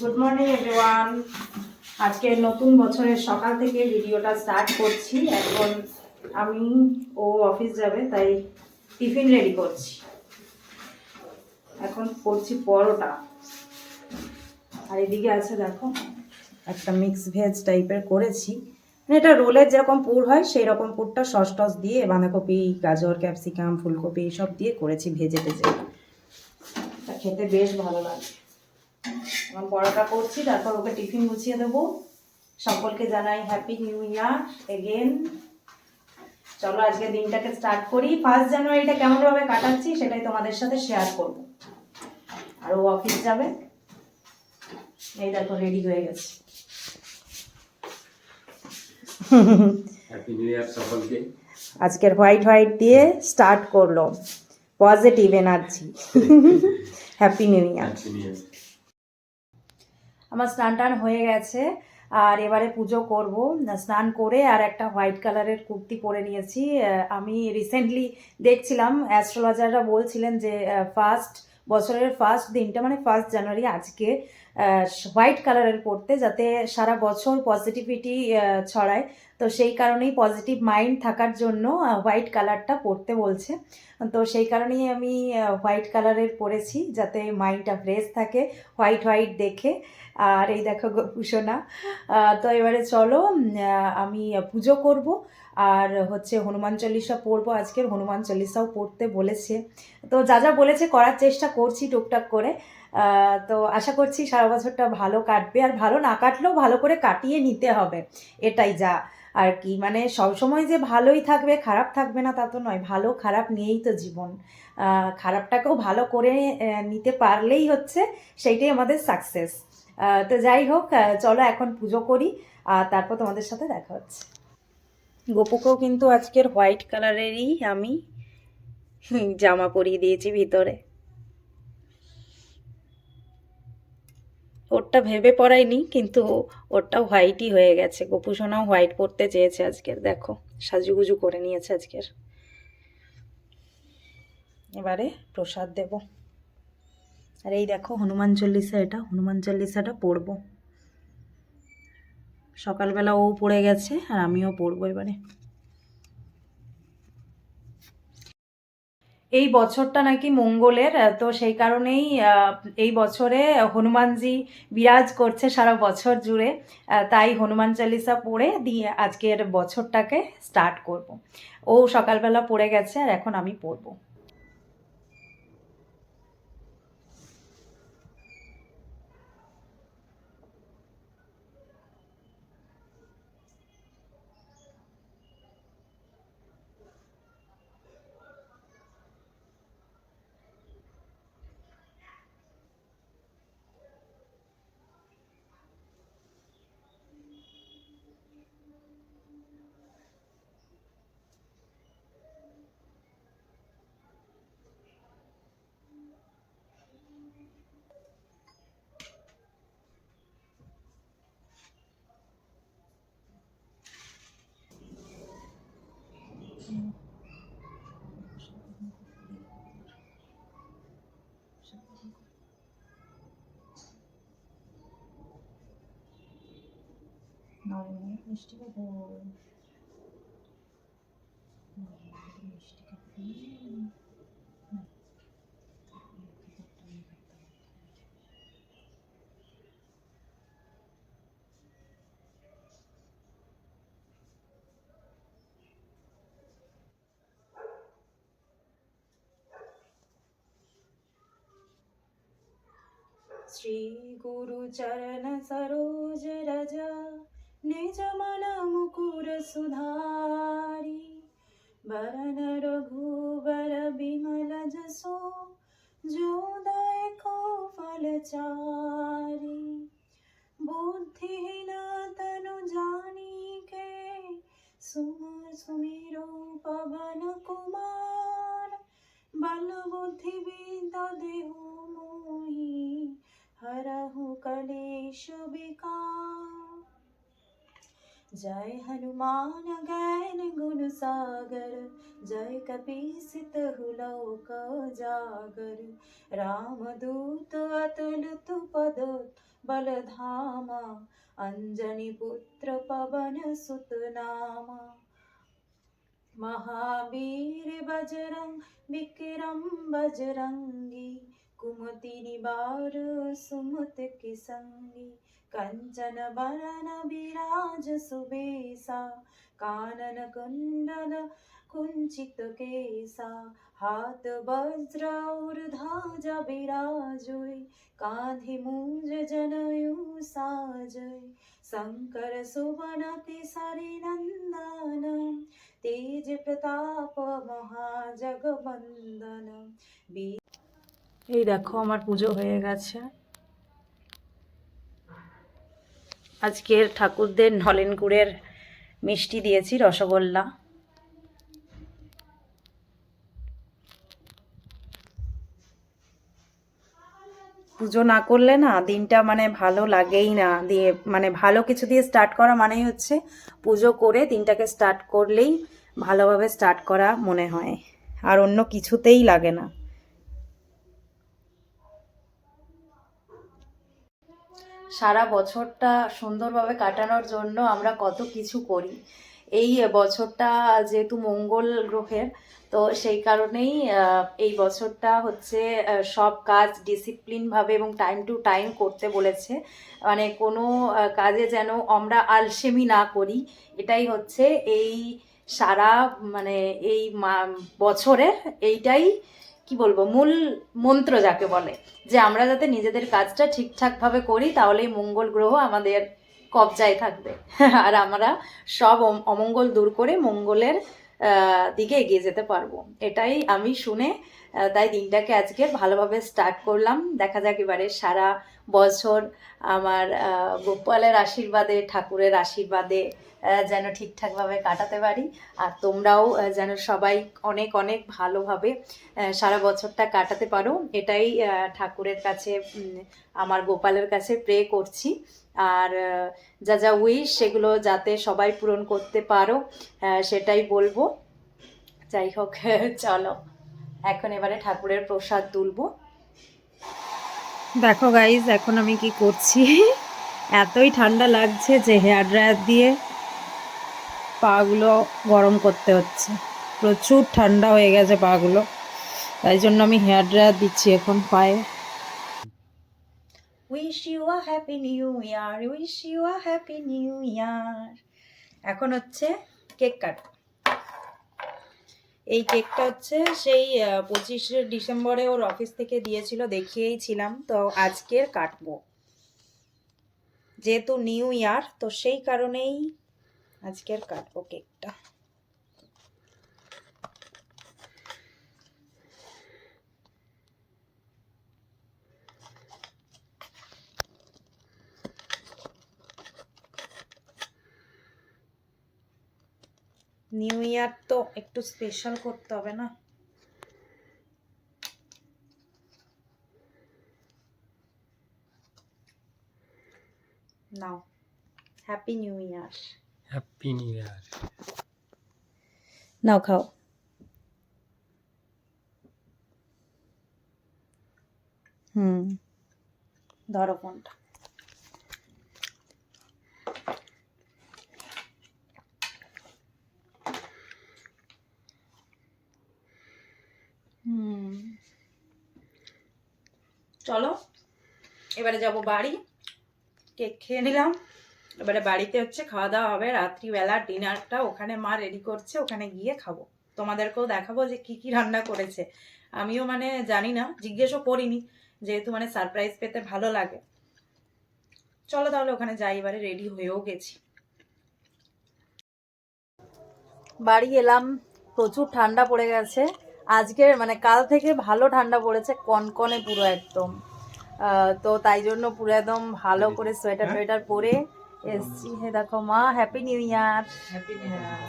Good morning everyone আজকে নতুন বছরের সকাল থেকে ভিডিওটা স্টার্ট করছি। এখন আমি ও অফিস যাবে, তাই টিফিন রেডি করছি। এখন করছি পরোটা। আর এদিকে আছে, দেখো, একটা মিক্স ভেজ টাইপের করেছি। মানে এটা রোলের যেরকম পুর হয় সেই রকম পুরটা সস টস দিয়ে বাঁধাকপি, গাজর, ক্যাপসিকাম, ফুলকপি সব দিয়ে করেছি ভেজে ভেজে খেতে বেশ ভালো লাগে। এখন পরোটা করছি তারপর ওকে টিফিন গুছিয়ে দেবো। সকলকে জানাই হ্যাপি নিউ ইয়ার এগেন চলো আজকে দিনটাকে স্টার্ট করি। ফার্স্ট জানুয়ারিটা কেমনভাবে কাটাচ্ছি সেটাই তোমাদের সাথে শেয়ার করব। আর ও অফিস যাবে। এই দেখো রেডি হয়ে গেছে। হ্যাপি নিউ ইয়ার সকলকে। আজকের হোয়াইট হোয়াইট দিয়ে স্টার্ট করল। Positive energy happy new year happy new year আমার স্নান টান হয়ে গেছে, আর এবারে পুজো করব। স্নান করে আর একটা হোয়াইট কালারের কুর্তি পরে নিয়েছি। আমি রিসেন্টলি দেখছিলাম অ্যাস্ট্রোলজাররা বলছিলেন যে ফার্স্ট বছরের ফার্স্ট দিনটা মানে ফার্স্ট জানুয়ারি আজকে হোয়াইট কালারের পরতে যাতে সারা বছর পজিটিভিটি ছড়ায়। তো সেই কারণেই পজিটিভ মাইন্ড থাকার জন্য হোয়াইট কালারটা পরতে বলছে। তো সেই কারণেই আমি হোয়াইট কালারের পরেছি, যাতে মাইন্ডটা ফ্রেশ থাকে হোয়াইট হোয়াইট দেখে। আর এই দেখো গোপুসোনা তো এবারে চলো আমি পুজো করব। আর হচ্ছে হনুমান চল্লিশা পড়ব আজকের, হনুমান চল্লিশাও পড়তে বলেছে। তো যা যা বলেছে করার চেষ্টা করছি টুকটাক করে। তো আশা করছি সারা বছরটা ভালো কাটবে। আর ভালো না কাটলেও ভালো করে কাটিয়ে নিতে হবে। এটাই যা আর কি। মানে সবসময় যে ভালোই থাকবে, খারাপ থাকবে না তা তো নয়। ভালো খারাপ নিয়েই তো জীবন। খারাপটাকেও ভালো করে নিতে পারলেই হচ্ছে সেইটাই আমাদের সাকসেস তো যাই হোক চলো এখন পুজো করি। আর তারপর তোমাদের সাথে দেখা হচ্ছে। গোপুকেও কিন্তু আজকের হোয়াইট কালারেরই আমি জামা পরিয়ে দিয়েছি ভিতরে। ওরটা ভেবে পড়াইনি, কিন্তু ওরটা হোয়াইটই হয়ে গেছে। গোপু সোনাও হোয়াইট পরতে চেয়েছে আজকের, দেখো, সাজুগুজু করে নিয়েছে আজকের। এবারে প্রসাদ দেব। আর এই দেখো, হনুমান চল্লিশা এটা, হনুমান চল্লিশাটা পড়ব সকালবেলা ও পড়ে গেছে আর আমিও পড়ব এবারে। এই বছরটা নাকি মঙ্গলের, তো সেই কারণেই এই বছরে হনুমানজি বিরাজ করছে সারা বছর জুড়ে। তাই হনুমান চালিসা পড়ে দিয়ে আজকের বছরটাকে স্টার্ট করব। ও সকালবেলা পড়ে গেছে আর এখন আমি পড়ব। Nicht die Ruhe. Nein, nicht die Ruhe. Shri गुरु चरण सरोज रजा निज मन मुकुर सुधारी बरन रघुबर बिमल जसो जो दायको फल चारी जय हनुमान ज्ञान गुण सागर जय कपीसित लोक जागर। राम दूत अतुलित पद बलधामा अञ्जनिपुत्र पवनसुतनामा महावीर बजरंग विक्रम बजरंगी कुमति निवार सुमत के कंचन बरन विराज सुबेसा कानन कुंडल कुंचित केसा हाथ वज्र और ध्वजा विराजोय कांधे मूंज जनेऊ साजय शंकर सुवन केसरी नंदन तेज प्रताप মহাজগবন্দন এই দেখো আমার পুজো হয়ে গেছে আজকের ঠাকুরদের নলেন গুড়ের মিষ্টি দিয়েছি, রসগোল্লা। পুজো না করলে না দিনটা মানে ভালো লাগেই না। দিয়ে মানে ভালো কিছু দিয়ে স্টার্ট করা মানেই হচ্ছে পুজো করে দিনটাকে স্টার্ট করলেই ভালোভাবে স্টার্ট করা মনে হয়। আর অন্য কিছুতেই লাগে না। সারা বছরটা সুন্দরভাবে কাটানোর জন্য আমরা কত কিছু করি। এই বছরটা যেহেতু মঙ্গল গ্রহের, তো সেই কারণেই এই বছরটা হচ্ছে সব কাজ ডিসিপ্লিনভাবে এবং টাইম টু টাইম করতে বলেছে। মানে কোনো কাজে যেন আমরা আলসেমি না করি। এটাই হচ্ছে এই সারা মানে এই বছরের এইটাই কি বলব, মূল মন্ত্র যাকে বলে, যে আমরা যাতে নিজেদের কাজটা ঠিকঠাকভাবে করি, তাহলেই মঙ্গল গ্রহ আমাদের কবজায় থাকবে। আর আমরা সব অমঙ্গল দূর করে মঙ্গলের দিকে এগিয়ে যেতে পারব। এটাই আমি শুনে তাই দিনটাকে আজকে ভালোভাবে স্টার্ট করলাম। দেখা যাক এবারে সারা বছর আমার গোপালের আশীর্বাদে, ঠাকুরের আশীর্বাদে যেন ঠিকঠাকভাবে কাটাতে পারি। আর তোমরাও যেন সবাই অনেক অনেক ভালোভাবে সারা বছরটা কাটাতে পারো। এটাই ঠাকুরের কাছে আমার গোপালের কাছে প্রে করছি। আর যা যা উইশ সেগুলো যাতে সবাই পূরণ করতে পারো সেটাই বলব। যাই হোক, চলো। এখন এবারে ঠাকুরের প্রসাদ তুলবো। দেখো গাইজ এখন আমি কি করছি? এতই ঠান্ডা লাগছে যে হেয়ার ড্রায়ার দিয়ে পাগুলো গরম করতে হচ্ছে। প্রচুর ঠান্ডা হয়ে গেছে পাগুলো। তাই জন্য আমি হেয়ার ড্রায়ার দিচ্ছি এখন পায়ে। Wish you a happy new year wish you a happy new year এখন হচ্ছে কেক কাট। এই কেকটা হচ্ছে সেই পঁচিশে ডিসেম্বরে ওর অফিস থেকে দিয়েছিল দেখিয়েই ছিলাম তো আজকের কাটবো। যেহেতু নিউ ইয়ার তো সেই কারণেই আজকের কাটবো কেকটা নিউ ইয়ার তো একটু স্পেশাল করতে হবে না? নাও happy new year happy new year নাও খাও। হুম ধরো ফোনটা হুম চলো এবারে যাব বাড়ি। কেক খেয়ে নিলাম। এবারে বাড়িতে হচ্ছে খাওয়া দাওয়া হবে। রাত্রিবেলা ডিনারটা ওখানে মা রেডি করছে, ওখানে গিয়ে খাব। তোমাদেরকেও দেখাবো যে কি কি রান্না করেছে। আমিও মানে জানি না, জিজ্ঞেসও করিনি, যেহেতু মানে সারপ্রাইজ পেতে ভালো লাগে। চলো তাহলে ওখানে যাই, এবারে রেডি হয়েও গেছি। বাড়ি এলাম, প্রচুর ঠান্ডা পড়ে গেছে। আজকের মানে কাল থেকে ভালো ঠান্ডা পড়েছে, কনকনে পুরো একদম। তো তাই জন্য পুরো একদম ভালো করে সোয়েটার টোয়েটার পরে এসছি। হে দেখো মা happy new year happy new year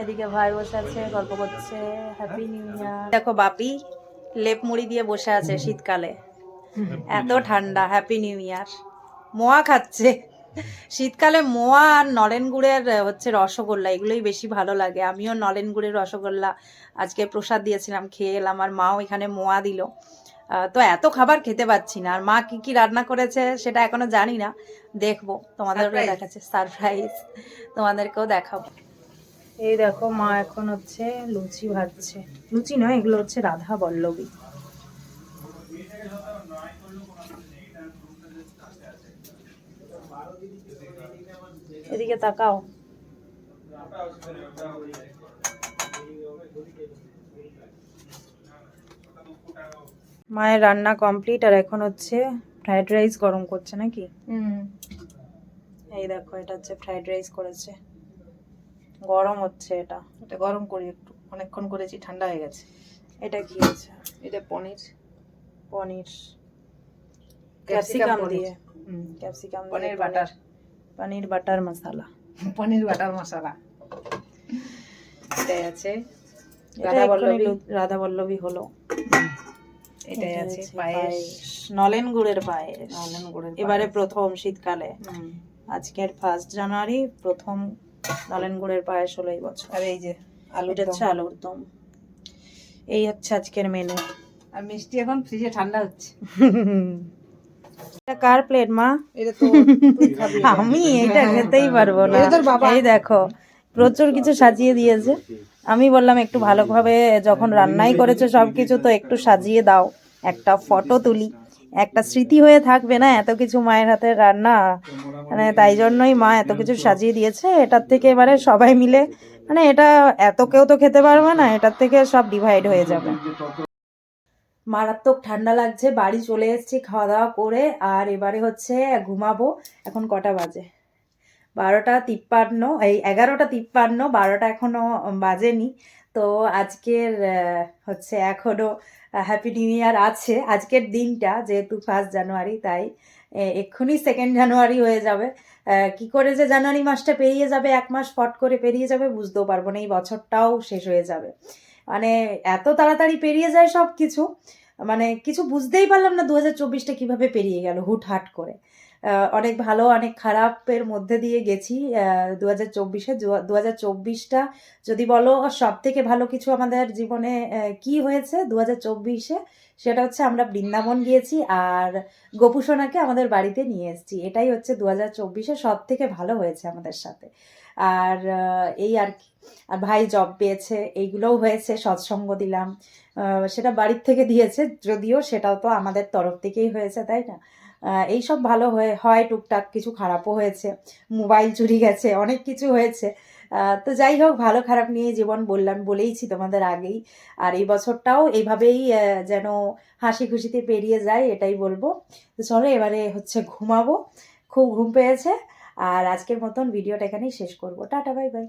এদিকে ভাই বসে আছে গল্প করছে। হ্যাপি নিউ ইয়ার দেখো বাপি লেপ মুড়ি দিয়ে বসে আছে শীতকালে। এত ঠান্ডা হ্যাপি নিউ ইয়ার মোয়া খাচ্ছে। শীতকালে মোয়া আর নলেন গুড়ের হচ্ছে রসগোল্লা এগুলোই বেশি ভালো লাগে। আমিও নলেন গুড়ের রসগোল্লা আজকে প্রসাদ দিয়েছিলাম খেয়ে এলাম আর মাও এখানে মোয়া দিল। তো এত খাবার খেতে পাচ্ছি না। আর মা কি কি রান্না করেছে সেটা এখনও জানি না। দেখব। তোমাদেরকে Surprise. দেখাচ্ছে। সারপ্রাইজ তোমাদেরকেও দেখাবো। এই দেখো মা এখন হচ্ছে লুচি ভাজছে। লুচি নয় এগুলো হচ্ছে রাধা বল্লবী। এদিকে তাকাও। মায়ের রান্না কমপ্লিট আর এখন হচ্ছে ফ্রাইড রাইস গরম করছে নাকি? এই দেখো এটা হচ্ছে ফ্রাইড রাইস করেছে। গরম হচ্ছে এটা। এটা গরম করি একটু অনেকক্ষণ করেছি ঠান্ডা হয়ে গেছে। এটা কি আছে এটা পনির। পনির। ক্যাপসিকাম। দিয়ে। Capsicum paneer butter. Paneer butter masala. Paneer butter masala. এটাই আছে। রাধা বল্লভী। রাধা বল্লভী হলো। এটাই আছে পায়েস নলেন গুড়ের পায়েস। নলেন গুড়ের এবারে প্রথম শীতকালে। আজকের ফার্স্ট জানুয়ারি প্রথম নলেন গুড়ের পায়েস হলো এই বছর। আর এই যে আলু হচ্ছে আলুর দম। এই হচ্ছে আজকের মেনু আর মিষ্টি এখন ফ্রিজে ঠান্ডা হচ্ছে। এটা কার প্লেট মা? এটা তো। আমি এটা খেতেই পারব না। এই দেখো প্রচুর কিছু সাজিয়ে দিয়েছে। আমি বললাম একটু ভালোভাবে যখন রান্নাই করেছ সব কিছু তো একটু সাজিয়ে দাও একটা ফটো তুলি একটা স্মৃতি হয়ে থাকবে না এত কিছু মায়ের হাতের রান্না? মানে তাই জন্যই মা এত কিছু সাজিয়ে দিয়েছে এটার থেকে এবারে সবাই মিলে মানে এটা এত কেউ তো খেতে পারবে না এটার থেকে সব ডিভাইড হয়ে যাবে। মারাত্মক ঠান্ডা লাগছে বাড়ি চলে এসেছি খাওয়া দাওয়া করে আর এবারে হচ্ছে ঘুমাবো এখন কটা বাজে? বারোটা তিপ্পান্ন, এই এগারোটা তিপ্পান্ন, বারোটা এখনও বাজেনি। তো আজকের হচ্ছে এখনও হ্যাপি নিউ ইয়ার আছে। আজকের দিনটা যেহেতু ফার্স্ট জানুয়ারি তাই এক্ষুনি সেকেন্ড জানুয়ারি হয়ে যাবে। কি করে যে জানুয়ারি মাসটা পেরিয়ে যাবে, এক মাস ফট করে পেরিয়ে যাবে, বুঝতেও পারব না। এই বছরটাও শেষ হয়ে যাবে। মানে এত তাড়াতাড়ি পেরিয়ে যায় সব কিছু মানে কিছু বুঝতেই পারলাম না দু হাজার চব্বিশটা কীভাবে পেরিয়ে গেল, হুটহাট করে। অনেক ভালো, অনেক খারাপের মধ্যে দিয়ে গেছি। দু হাজার চব্বিশে দু হাজার চব্বিশটা যদি বলো সব থেকে ভালো কিছু আমাদের জীবনে কি হয়েছে দু হাজার চব্বিশে? সেটা হচ্ছে আমরা বৃন্দাবন গিয়েছি আর গোপুসোনাকে আমাদের বাড়িতে নিয়ে এসেছি। এটাই হচ্ছে দু হাজার চব্বিশে সব থেকে ভালো হয়েছে আমাদের সাথে। আর এই আর কি। আর ভাই জব পেয়েছে, এইগুলোও হয়েছে, সৎসঙ্গ দিলাম। সেটা বাড়ির থেকে দিয়েছে, যদিও সেটাও তো আমাদের তরফ থেকেই হয়েছে, তাই না? এইসব ভালো হয়ে হয়, টুকটাক কিছু খারাপও হয়েছে। মোবাইল চুরি গেছে, অনেক কিছু হয়েছে। তো যাই হোক, ভালো খারাপ নিয়ে জীবন বললাম, বলেইছি তোমাদের আগেই। আর এই বছরটাও এইভাবেই যেন হাসি খুশিতে পেরিয়ে যায়, এটাই বলব। তো চলো, এবারে হচ্ছে ঘুমাবো। খুব ঘুম পেয়েছে। আর আজকের মতন ভিডিওটা এখানেই শেষ করব। Tata, bye bye.